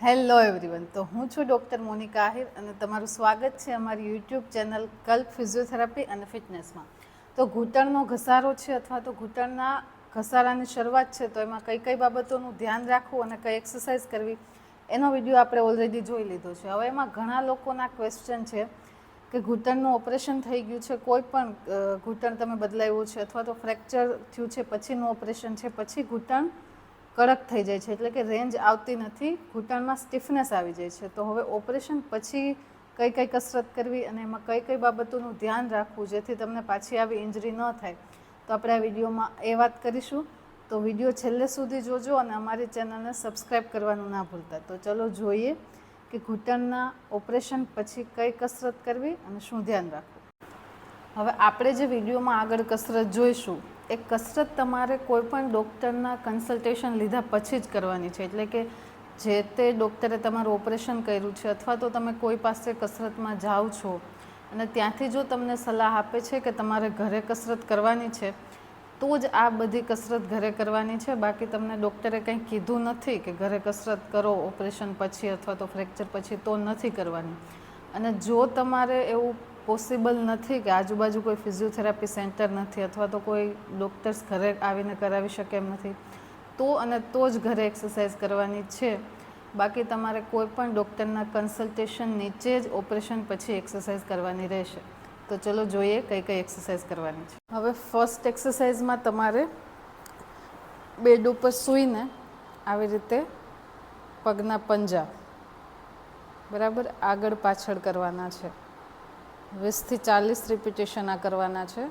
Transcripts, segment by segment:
Hello everyone તો હું છું ડૉક્ટર મોનિકા આહિર અને તમારું સ્વાગત છે અમારી યુટ્યુબ ચેનલ કલ્પ ફિઝિયોથેરાપી અને ફિટનેસમાં. તો ઘૂંટણનો ઘસારો છે અથવા તો ઘૂંટણના ઘસારાની શરૂઆત છે, તો એમાં કઈ કઈ બાબતોનું ધ્યાન રાખવું અને કઈ એક્સરસાઇઝ કરવી, એનો વીડિયો આપણે ઓલરેડી જોઈ લીધો છે. હવે એમાં ઘણા લોકોના ક્વેશ્ચન છે કે ઘૂંટણનું ઓપરેશન થઈ ગયું છે, કોઈ પણ ઘૂંટણ તમે બદલાવ્યું છે અથવા તો ફ્રેક્ચર થયું છે, પછીનું ઓપરેશન છે, પછી ઘૂંટણ કડક થઈ જાય છે, એટલે કે રેન્જ આવતી નથી, ઘૂંટણમાં સ્ટીફનેસ આવી જાય છે. તો હવે ઓપરેશન પછી કઈ કઈ કસરત કરવી અને એમાં કઈ કઈ બાબતોનું ધ્યાન રાખવું જેથી તમને પાછી આવી ઇન્જરી ન થાય. તો આપણે આ વિડીયોમાં એ વાત કરીશું. તો વીડિયો છેલ્લે સુધી જોજો અને અમારી ચેનલને સબસ્ક્રાઈબ કરવાનું ના ભૂલતા. તો ચલો જોઈએ કે ઘૂંટણના ઓપરેશન પછી કઈ કસરત કરવી અને શું ધ્યાન રાખવું. હવે આપણે જે વિડીયોમાં આગળ કસરત જોઈશું એ કસરત તમારે કોઈ પણ ડૉક્ટરના કન્સલ્ટેશન લીધા પછી જ કરવાની છે. એટલે કે જે તે ડૉક્ટરે તમારું ઓપરેશન કર્યું છે અથવા તો તમે કોઈ પાસે કસરતમાં જાઓ છો અને ત્યાંથી જો તમને સલાહ આપે છે કે તમારે ઘરે કસરત કરવાની છે, તો જ આ બધી કસરત ઘરે કરવાની છે. બાકી તમને ડૉક્ટરે કંઈ કીધું નથી કે ઘરે કસરત કરો ઓપરેશન પછી અથવા તો ફ્રેક્ચર પછી તો નથી કરવાની. અને જો તમારે એવું પોસિબલ નથી કે આજુબાજુ કોઈ ફિઝિયોથેરાપી સેન્ટર નથી અથવા તો કોઈ ડૉક્ટર્સ ઘરે આવીને કરાવી શકે એમ નથી. તો અને તો જ ઘરે એક્સરસાઇઝ કરવાની છે. બાકી તમારે કોઈ પણ ડૉક્ટરના કન્સલ્ટેશન નીચે જ ઓપરેશન પછી એક્સરસાઇઝ કરવાની રહેશે. તો ચલો જોઈએ કઈ કઈ એક્સરસાઇઝ કરવાની છે. હવે ફર્સ્ટ એક્સરસાઇઝમાં તમારે બેડ ઉપર સૂઈને આવી રીતે પગના પંજા બરાબર આગળ પાછળ કરવાના છે. વીસથી ચાલીસ રિપીટેશન આ કરવાના છે.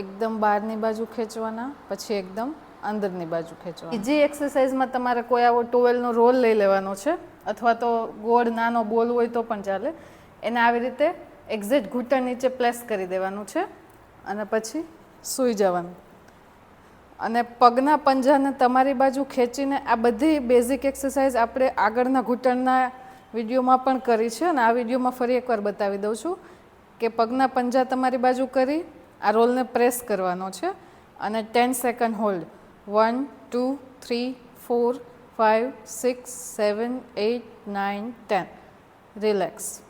એકદમ બહારની બાજુ ખેંચવાના, પછી એકદમ અંદરની બાજુ ખેંચવા બીજી એક્સરસાઇઝમાં તમારે કોઈ આવો ટોવેલનો રોલ લઈ લેવાનો છે, અથવા તો ગોળ નાનો બોલ હોય તો પણ ચાલે, એને આવી રીતે એક્ઝેક્ટ ઘૂંટણ નીચે પ્લેસ કરી દેવાનું છે, અને પછી સૂઈ જવાનું. અને પગના પંજાને તમારી બાજુ ખેંચીને આ બધી બેઝિક એક્સરસાઇઝ આપણે આગળના ઘૂંટણના વિડીયોમાં પણ કરી છે અને આ વિડીયોમાં ફરી એકવાર બતાવી દઉં છું કે પગના પંજા તમારી બાજુ કરી, આ રોલને પ્રેસ કરવાનો છે અને ten second hold. One, two, three, four five six, seven eight nine ten. Relax.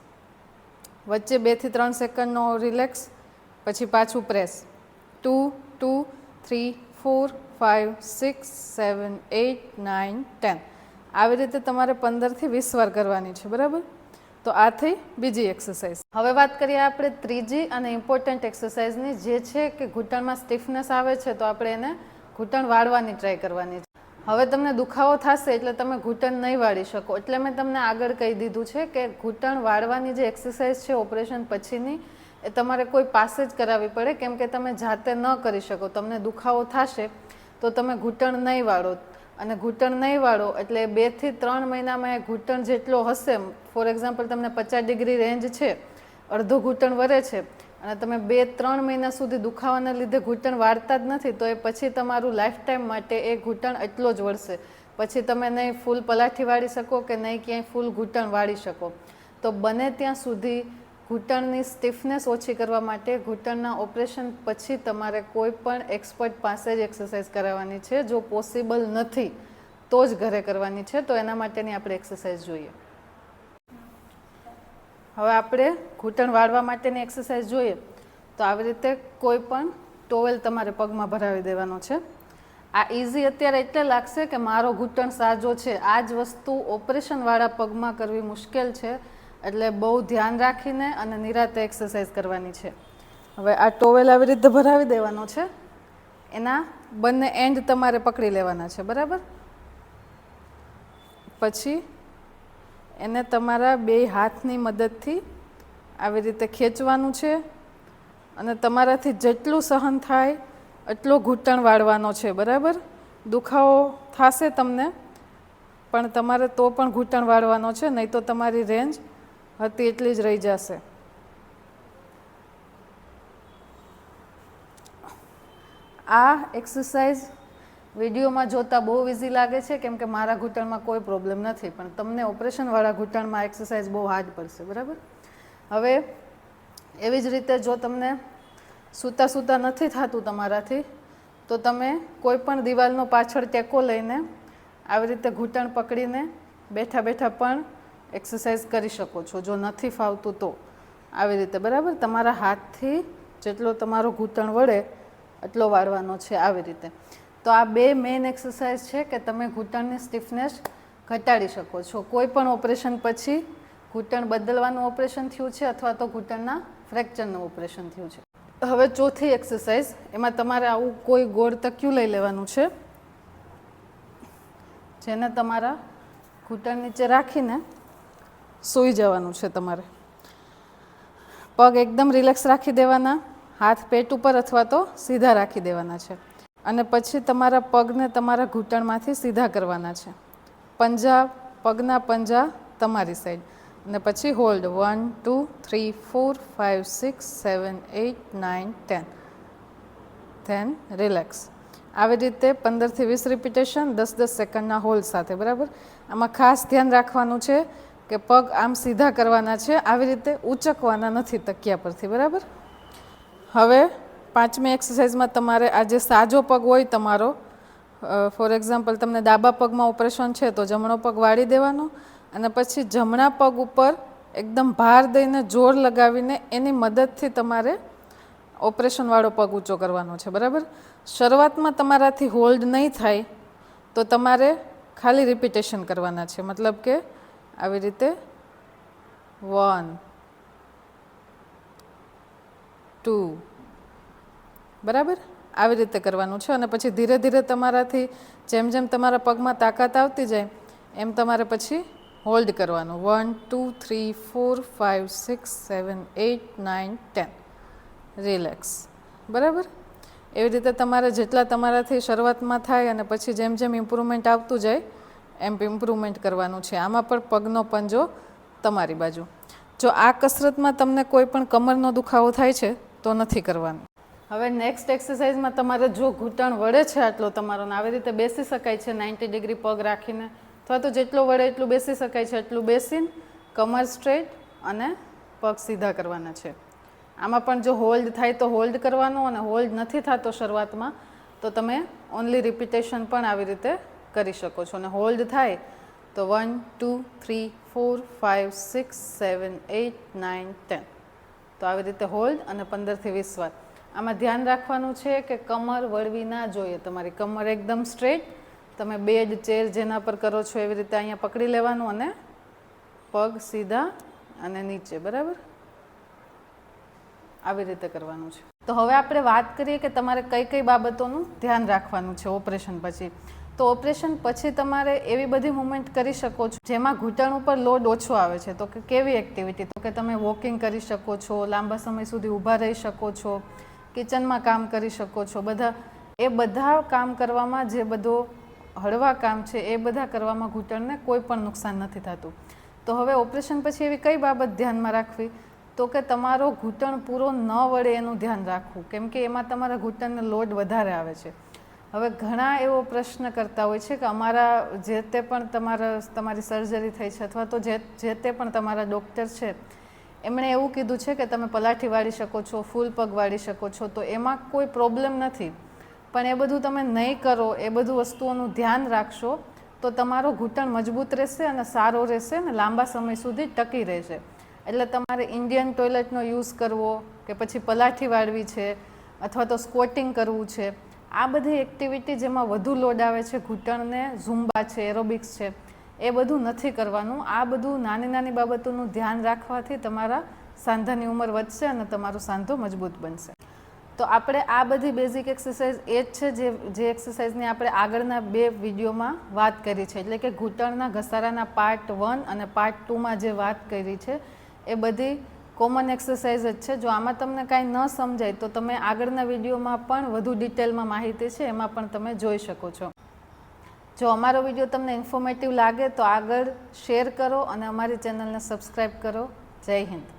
વચ્ચે બેથી ત્રણ સેકન્ડનો રિલેક્સ, પછી પાછું press. Two two, three, four five six, seven eight nine ten. આવી રીતે તમારે પંદરથી વીસ વાર કરવાની છે, બરાબર? તો આ થઈ બીજી એક્સરસાઇઝ હવે વાત કરીએ આપણે ત્રીજી અને ઇમ્પોર્ટન્ટ એક્સરસાઇઝની જે છે કે ઘૂંટણમાં સ્ટીફનેસ આવે છે, તો આપણે એને ઘૂંટણ વાળવાની ટ્રાય કરવાની છે. હવે તમને દુખાવો થશે એટલે તમે ઘૂંટણ નહીં વાળી શકો. એટલે મેં તમને આગળ કહી દીધું છે કે ઘૂંટણ વાળવાની જે એક્સરસાઇઝ છે ઓપરેશન પછીની, એ તમારે કોઈ પાસે જ કરાવવી પડે, કેમ કે તમે જાતે ન કરી શકો. તમને દુખાવો થશે, તો તમે ઘૂંટણ નહીં વાળો. અને ઘૂંટણ નહીં વાળો, એટલે બેથી ત્રણ મહિનામાં એ ઘૂંટણ જેટલો હશે, ફોર એક્ઝામ્પલ તમને પચાસ ડિગ્રી રેન્જ છે, અડધો ઘૂંટણ વરે છે, અને તમે બે ત્રણ મહિના સુધી દુખાવાના લીધે ઘૂંટણ વાળતા જ નથી, તો એ પછી તમારું લાઈફ ટાઈમ માટે એ ઘૂંટણ એટલો જ વળશે. પછી તમે નહીં ફૂલ પલાઠી વાળી શકો કે નહીં ક્યાંય ફૂલ ઘૂંટણ વાળી શકો. તો બને ત્યાં સુધી ઘૂંટણની સ્ટીફનેસ ઓછી કરવા માટે ઘૂંટણના ઓપરેશન પછી તમારે કોઈ પણ એક્સપર્ટ પાસે જ એક્સરસાઇઝ કરાવવાની છે. જો પોસિબલ નથી, તો જ ઘરે કરવાની છે. તો એના માટેની આપણે એક્સરસાઇઝ જોઈએ. હવે આપણે ઘૂંટણ વાળવા માટેની એક્સરસાઇઝ જોઈએ. તો આવી રીતે કોઈ પણ ટોવેલ તમારે પગમાં ભરાવી દેવાનો છે. આ ઇઝી અત્યારે એટલે લાગશે કે મારો ઘૂંટણ સાજો છે. આ જ વસ્તુ ઓપરેશનવાળા પગમાં કરવી મુશ્કેલ છે. એટલે બહુ ધ્યાન રાખીને અને નિરાતે એક્સરસાઇઝ કરવાની છે. હવે આ ટોવેલ આવી રીતે ભરાવી દેવાનો છે. એના બંને એન્ડ તમારે પકડી લેવાના છે, બરાબર? પછી એને તમારા બે હાથની મદદથી આવી રીતે ખેંચવાનું છે અને તમારાથી જેટલું સહન થાય એટલો ઘૂંટણ વાળવાનો છે, બરાબર? દુખાવો થશે તમને, પણ તમારે તો પણ ઘૂંટણ વાળવાનો છે, નહીં તો તમારી રેન્જ હતી એટલી જ રહી જશે. આ એક્સરસાઇઝ વિડીયોમાં જોતા બહુ ઇઝી લાગે છે, કેમ કે મારા ઘૂંટણમાં કોઈ પ્રોબ્લેમ નથી, પણ તમને ઓપરેશનવાળા ઘૂંટણમાં એક્સરસાઇઝ બહુ હાર્ડ પડશે, બરાબર? હવે એવી જ રીતે જો તમને સૂતા સૂતા નથી થતું તમારાથી, તો તમે કોઈ પણ દિવાલનો પાછળ ટેકો લઈને આવી રીતે ઘૂંટણ પકડીને બેઠા બેઠા પણ એક્સરસાઇઝ કરી શકો છો. જો નથી ફાવતું તો. આવી રીતે, બરાબર? તમારા હાથથી જેટલો તમારો ઘૂંટણ વળે, એટલો વાળવાનો છે આવી રીતે. તો આ બે મેઇન એક્સરસાઇઝ છે કે તમે ઘૂંટણની સ્ટીફનેસ ઘટાડી શકો છો. કોઈ પણ ઓપરેશન પછી ઘૂંટણ બદલવાનું ઓપરેશન થયું છે અથવા તો ઘૂંટણના ફ્રેક્ચરનું ઓપરેશન થયું છે. હવે ચોથી એક્સરસાઇઝ એમાં તમારે આવું કોઈ ગોળ તક્યું લઈ લેવાનું છે. જેને તમારા ઘૂંટણ નીચે રાખીને સૂઈ જવાનું છે તમારે. પગ એકદમ રિલેક્સ રાખી દેવાના, હાથ પેટ ઉપર અથવા તો સીધા રાખી દેવાના છે. અને પછી તમારા પગને તમારા ઘૂંટણમાંથી સીધા કરવાના છે. પંજા, પગના પંજા તમારી સાઈડ. અને પછી hold, one, two, three, four five six, seven eight nine ten. Then relax. આવી રીતે પંદરથી વીસ રિપીટેશન દસ દસ સેકન્ડના હોલ્ડ સાથે, બરાબર? આમાં ખાસ ધ્યાન રાખવાનું છે કે પગ આમ સીધા કરવાના છે, આવી રીતે ઉચકવાના નથી તકિયા પરથી, બરાબર? હવે પાંચમી એક્સરસાઇઝમાં તમારે આ જે સાજો પગ હોય તમારો ફોર એક્ઝામ્પલ તમને ડાબા પગમાં ઓપરેશન છે તો જમણો પગ વાળી દેવાનો અને પછી જમણા પગ ઉપર એકદમ ભાર દઈને જોર લગાવીને એની મદદથી તમારે ઓપરેશનવાળો પગ ઊંચો કરવાનો છે, બરાબર? શરૂઆતમાં તમારાથી હોલ્ડ નહીં થાય તો તમારે ખાલી રિપીટેશન કરવાના છે, મતલબ કે આવી રીતે વન, ટુ, બરાબર? આવી રીતે કરવાનું છે અને પછી ધીરે ધીરે તમારાથી જેમ જેમ તમારા પગમાં તાકાત આવતી જાય, એમ તમારે પછી હોલ્ડ કરવાનું. One, two, three, four, five, six, seven eight nine, ten. Relax. બરાબર? એવી રીતે તમારે જેટલા તમારાથી શરૂઆતમાં થાય અને પછી જેમ જેમ ઇમ્પ્રુવમેન્ટ આવતું જાય એમ ઇમ્પ્રુવમેન્ટ કરવાનું છે. આમાં પણ પગનો પંજો તમારી બાજુ. જો આ કસરતમાં તમને કોઈ પણ કમરનો દુખાવો થાય છે, તો નથી કરવાનું. હવે નેક્સ્ટ એક્સરસાઇઝમાં તમારે જો ઘૂંટણ વળે છે આટલો તમારો આવી રીતે બેસી શકાય છે નાઇન્ટી ડિગ્રી પગ રાખીને, અથવા તો જેટલો વળે એટલું બેસી શકાય છે, એટલું બેસીને કમર સ્ટ્રેટ અને પગ સીધા કરવાના છે. આમાં પણ જો હોલ્ડ થાય તો હોલ્ડ કરવાનું અને હોલ્ડ નથી થતો શરૂઆતમાં, તો તમે ઓનલી રિપીટેશન પણ આવી રીતે કરી શકો છો. અને હોલ્ડ થાય તો one, two, three, four, five, six, seven eight nine, ten. તો આવી રીતે હોલ્ડ અને પંદરથી વીસ વાર. આમાં ધ્યાન રાખવાનું છે કે કમર વળવી ના જોઈએ. તમારી કમર એકદમ સ્ટ્રેટ. તમે બેડ, ચેર જેના પર કરો છો એવી રીતે અહીંયા પકડી લેવાનું અને પગ સીધા અને નીચે, બરાબર? આવી રીતે કરવાનું છે. તો હવે આપણે વાત કરીએ કે તમારે કઈ કઈ બાબતોનું ધ્યાન રાખવાનું છે ઓપરેશન પછી. તો ઓપરેશન પછી તમારે એવી બધી મુવમેન્ટ કરી શકો છો, જેમાં ઘૂંટણ ઉપર લોડ ઓછો આવે છે. તો કે કેવી એક્ટિવિટી તો કે તમે વોકિંગ કરી શકો છો, લાંબા સમય સુધી ઊભા રહી શકો છો કિચનમાં કામ કરી શકો છો. બધા, એ બધા કામ કરવામાં જે બધો હળવા કામ છે, એ બધા કરવામાં ઘૂંટણને કોઈ પણ નુકસાન નથી થતું. તો હવે ઓપરેશન પછી એવી કઈ બાબત ધ્યાનમાં રાખવી? તો કે તમારો ઘૂંટણ પૂરો ન વળે એનું ધ્યાન રાખવું. કેમ કે એમાં તમારા ઘૂંટણને લોડ વધારે આવે છે. હવે ઘણા એવો પ્રશ્ન કરતા હોય છે કે અમારા જે તે પણ તમારા, તમારી સર્જરી થઈ છે અથવા તો જે જે તે પણ તમારા ડૉક્ટર છે, એમણે એવું કીધું છે કે તમે પલાઠી વાળી શકો છો, ફૂલ પગ વાળી શકો છો, તો એમાં કોઈ પ્રોબ્લેમ નથી. પણ એ બધું તમે નહીં કરો, એ બધું વસ્તુઓનું ધ્યાન રાખશો, તો તમારો ઘૂંટણ મજબૂત રહેશે અને સારો રહેશે અને લાંબા સમય સુધી ટકી રહેશે. એટલે તમારે ઇન્ડિયન ટોયલેટનો યુઝ કરવો કે પછી પલાઠી વાળવી છે, અથવા તો સ્કોટિંગ કરવું છે આ બધી એક્ટિવિટી જેમાં વધુ લોડ આવે છે ઘૂંટણને ઝુંબા છે એરોબિક્સ છે, એ બધું નથી કરવાનું. આ બધું નાની નાની બાબતોનું ધ્યાન રાખવાથી તમારા સાંધાની ઉંમર વધશે અને તમારો સાંધો મજબૂત બનશે. તો આપણે આ બધી બેઝિક એક્સરસાઇઝ એ જ છે જે જે એક્સરસાઇઝની આપણે આગળના બે વિડીયોમાં વાત કરી છે. એટલે કે ઘૂંટણના ઘસારાના પાર્ટ વન અને પાર્ટ ટુમાં જે વાત કરી છે, એ બધી કોમન એક્સરસાઇઝ જ છે. જો આમાં તમને કાંઈ ન સમજાય, તો તમે આગળના વિડીયોમાં પણ વધુ ડિટેલમાં માહિતી છે, એમાં પણ તમે જોઈ શકો છો. જો અમારો વીડિયો તમને ઇન્ફોર્મેટિવ લાગે, તો આગળ શેર કરો અને અમારી ચેનલને સબસ્ક્રાઈબ કરો. જય હિન્દ.